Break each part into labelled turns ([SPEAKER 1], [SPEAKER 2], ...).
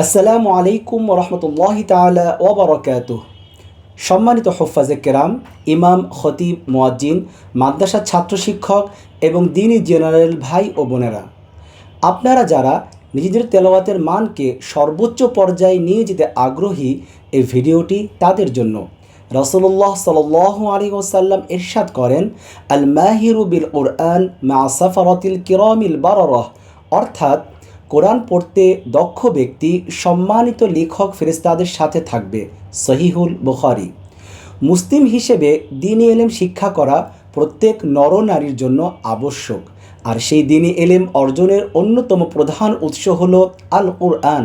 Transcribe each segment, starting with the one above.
[SPEAKER 1] আসসালামু আলাইকুম রহমতুল্লাহ তালা ওবরকাত সম্মানিত হফাজে কেরাম, ইমাম, খতিব, মোয়াজ্জিন মাদ্রাসার ছাত্র শিক্ষক এবং দিনী জেনারেল ভাই ও বোনেরা, আপনারা যারা নিজেদের তেলাওয়াতের মানকে সর্বোচ্চ পর্যায়ে নিয়ে যেতে আগ্রহী এই ভিডিওটি তাদের জন্য রসুল্লাহ সাল আলী ওসাল্লাম ইরশাদ করেন আল মাহিরু বিল কোরআন মা সাফারতিল কিরমিল বাররহ, অর্থাৎ কোরআন পড়তে দক্ষ ব্যক্তি সম্মানিত লেখক ফেরেস্তাদের সাথে থাকবে, সহিহুল বুখারি। মুসলিম হিসেবে দিনী এলেম শিক্ষা করা প্রত্যেক নর নারীর জন্য আবশ্যক। আর সেই দিনী এলেম অর্জনের অন্যতম প্রধান উৎস হল আল কোরআন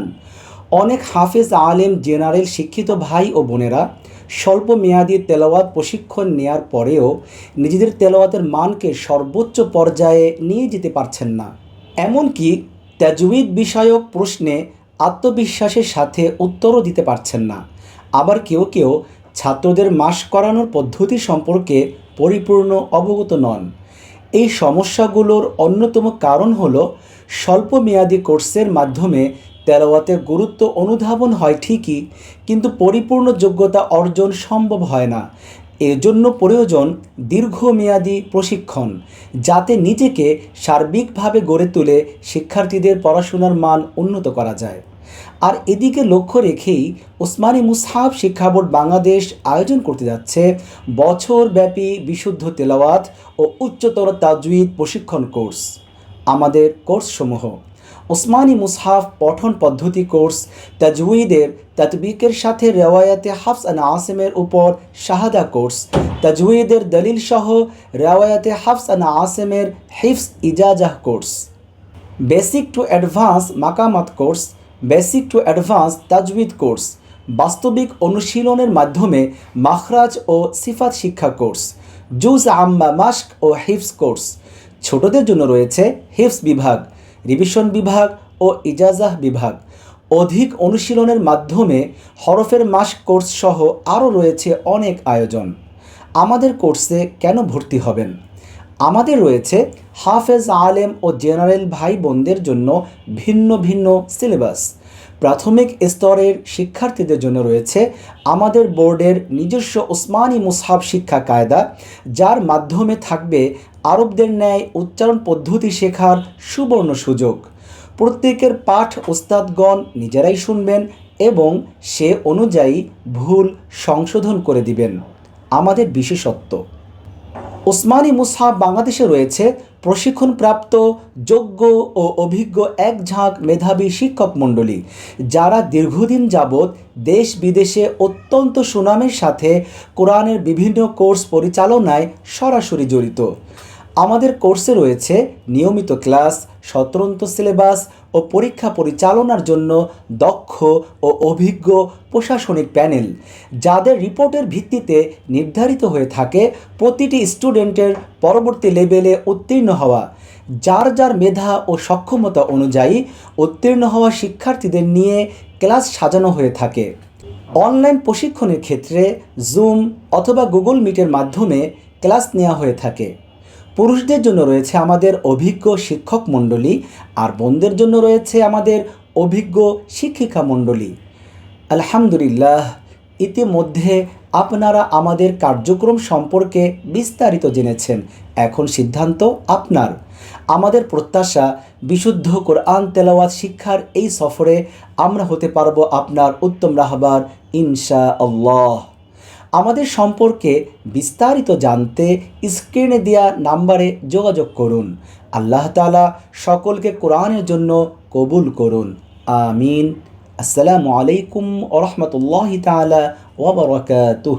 [SPEAKER 1] অনেক হাফেজ আলেম জেনারেল শিক্ষিত ভাই ও বোনেরা স্বল্প মেয়াদী তেলাওয়াত প্রশিক্ষণ নেয়ার পরেও নিজেদের তেলাওয়াতের মানকে সর্বোচ্চ পর্যায়ে নিয়ে যেতে পারছেন না। এমনকি তাজউইদ বিষয়ক প্রশ্নে আত্মবিশ্বাসের সাথে উত্তরও দিতে পারছেন না। আবার কেউ কেউ ছাত্রদের মাস করানোর পদ্ধতি সম্পর্কে পরিপূর্ণ অবগত নন। এই সমস্যাগুলোর অন্যতম কারণ হল স্বল্প মেয়াদী কোর্সের মাধ্যমে তেলাওয়াতের গুরুত্ব অনুধাবন হয় ঠিকই, কিন্তু পরিপূর্ণ যোগ্যতা অর্জন সম্ভব হয় না। এজন্য প্রয়োজন দীর্ঘমেয়াদী প্রশিক্ষণ, যাতে নিজেকে সার্বিকভাবে গড়ে তুলে শিক্ষার্থীদের পড়াশোনার মান উন্নত করা যায়। আর এদিকে লক্ষ্য রেখেই ওসমানী মুসহাব শিক্ষা বোর্ড বাংলাদেশ আয়োজন করতে যাচ্ছে বছরব্যাপী বিশুদ্ধ তেলাওয়াত ও উচ্চতর তাজুইদ প্রশিক্ষণ কোর্স। আমাদের কোর্সসমূহ ওসমানী মুসহাফ পঠন পদ্ধতি কোর্স, তাজউইদের তাতবিকের সাথে রেওয়ায়াতে হাফস আন আসেমের উপর শাহাদা কোর্স, তাজউইদের দলিল সহ রেওয়ায়াতে হাফস আন আসেমের হিফস ইজাজাহ কোর্স। বেসিক টু অ্যাডভান্স মাকামাত কোর্স, বেসিক টু অ্যাডভান্স তাজউইদ কোর্স, বাস্তবিক অনুশীলনের মাধ্যমে মাখরাজ ও সিফাত শিক্ষা কোর্স জুজ আম্মা মাস্ক ও হিফস কোর্স। ছোটদের জন্য রয়েছে হিফস বিভাগ। রিভিশন বিভাগ ও ইজাজাহ বিভাগ। অধিক অনুশীলনের মাধ্যমে হরফের মাস কোর্স সহ আরও রয়েছে অনেক আয়োজন। আমাদের কোর্সে কেন ভর্তি হবেন? আমাদের রয়েছে হাফেজ আলেম ও জেনারেল ভাই বোনদের জন্য ভিন্ন ভিন্ন সিলেবাস। প্রাথমিক স্তরের শিক্ষার্থীদের জন্য রয়েছে আমাদের বোর্ডের নিজস্ব ওসমানী মুসহাব শিক্ষা কায়দা, যার মাধ্যমে থাকবে আরবদের ন্যায় উচ্চারণ পদ্ধতি শেখার সুবর্ণ সুযোগ। প্রত্যেকের পাঠ ওস্তাদগণ নিজেরাই শুনবেন এবং সে অনুযায়ী ভুল সংশোধন করে দিবেন। আমাদের বিশেষত্ব ওসমানী মুসহাব বাংলাদেশে রয়েছে। প্রশিক্ষণপ্রাপ্ত, যোগ্য ও অভিজ্ঞ এক ঝাঁক মেধাবী শিক্ষক মণ্ডলী, যারা দীর্ঘদিন যাবৎ দেশ বিদেশে অত্যন্ত সুনামের সাথে কোরআনের বিভিন্ন কোর্স পরিচালনায় সরাসরি জড়িত। আমাদের কোর্সে রয়েছে নিয়মিত ক্লাস, স্বতন্ত্র সিলেবাস ও পরীক্ষা পরিচালনার জন্য দক্ষ ও অভিজ্ঞ প্রশাসনিক প্যানেল, যাদের রিপোর্টের ভিত্তিতে নির্ধারিত হয়ে থাকে প্রতিটি স্টুডেন্টের পরবর্তী লেভেলে উত্তীর্ণ হওয়া। যার যার মেধা ও সক্ষমতা অনুযায়ী উত্তীর্ণ হওয়া শিক্ষার্থীদের নিয়ে ক্লাস সাজানো হয়ে থাকে। অনলাইন প্রশিক্ষণের ক্ষেত্রে জুম অথবা গুগল মিটের মাধ্যমে ক্লাস নেওয়া হয়ে থাকে। পুরুষদের জন্য রয়েছে আমাদের অভিজ্ঞ শিক্ষক মণ্ডলী আর বোনদের জন্য রয়েছে আমাদের অভিজ্ঞ শিক্ষিকা মণ্ডলী। আলহামদুলিল্লাহ, ইতিমধ্যে আপনারা আমাদের কার্যক্রম সম্পর্কে বিস্তারিত জেনেছেন। এখন সিদ্ধান্ত আপনার। আমাদের প্রত্যাশা, বিশুদ্ধ কোরআন তেলাওয়াত শিক্ষার এই সফরে আমরা হতে পারব আপনার উত্তম রাহবার ইনশা আল্লাহ আমাদের সম্পর্কে বিস্তারিত জানতে স্ক্রিনে দেওয়া নাম্বারে যোগাযোগ করুন। আল্লাহ তালা সকলকে কোরআনের জন্য কবুল করুন। আমিন। আসসালামু আলাইকুম ওরহমতুল্লাহ তালা ওবরকাতুহ